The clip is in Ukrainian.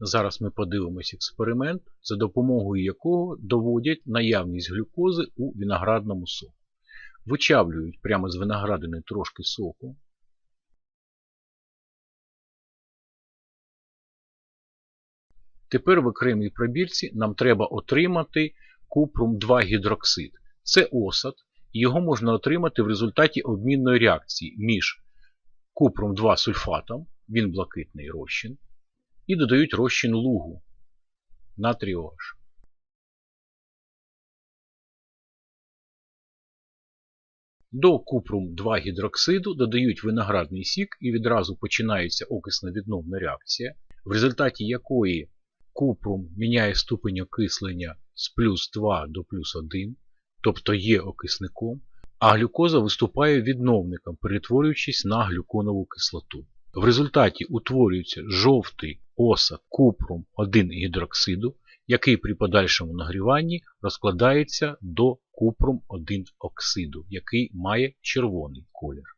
Зараз ми подивимось експеримент, за допомогою якого доводять наявність глюкози у виноградному соку. Вичавлюють прямо з виноградини трошки соку. Тепер в окремій пробірці нам треба отримати купрум 2 гідроксид. Це осад, і його можна отримати в результаті обмінної реакції між купрум 2 сульфатом, він блакитний розчин, і додають розчин лугу натрій OH. До купрум 2 гідроксиду додають виноградний сік і відразу починається окисно-відновна реакція, в результаті якої купрум міняє ступень окислення з плюс 2 до плюс 1, тобто є окисником, а глюкоза виступає відновником, перетворюючись на глюконову кислоту. В результаті утворюється жовтий осад купрум 1 гідроксиду, який при подальшому нагріванні розкладається до купрум 1 оксиду, який має червоний колір.